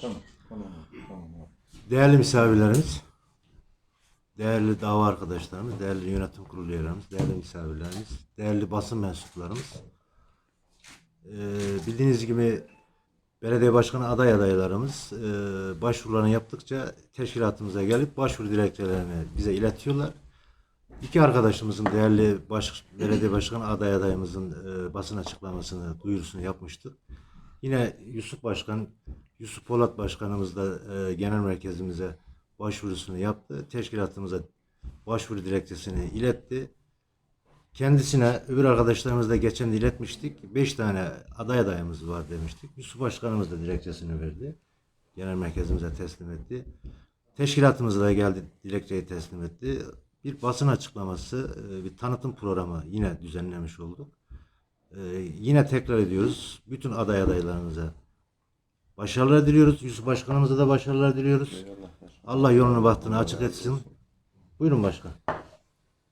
Tamam. Tamam. Tamam. Değerli misafirlerimiz, değerli dava arkadaşlarımız, değerli yönetim kurulu üyelerimiz, değerli misafirlerimiz, değerli basın mensuplarımız. Ee, bildiğiniz gibi belediye başkanı aday adaylarımız e, başvurularını yaptıkça teşkilatımıza gelip başvuru dilekçelerini bize iletiyorlar. İki arkadaşımızın değerli baş, belediye başkanı aday adayımızın e, basın açıklamasını, duyurusunu yapmıştık. Yine Yusuf Başkan, Yusuf Polat Başkanımız da e, genel merkezimize başvurusunu yaptı. Teşkilatımıza başvuru dilekçesini iletti. Kendisine öbür arkadaşlarımız da geçen iletmiştik. Beş tane aday adayımız var demiştik. Yusuf Başkanımız da dilekçesini verdi. Genel merkezimize teslim etti. Teşkilatımız da geldi dilekçeyi teslim etti. Bir basın açıklaması, e, bir tanıtım programı yine düzenlemiş olduk. E, yine tekrar ediyoruz. Bütün aday adaylarımıza başarılar diliyoruz. Yusuf Başkanımıza da başarılar diliyoruz. Allah yolunu bahtını açık etsin. Buyurun başkan.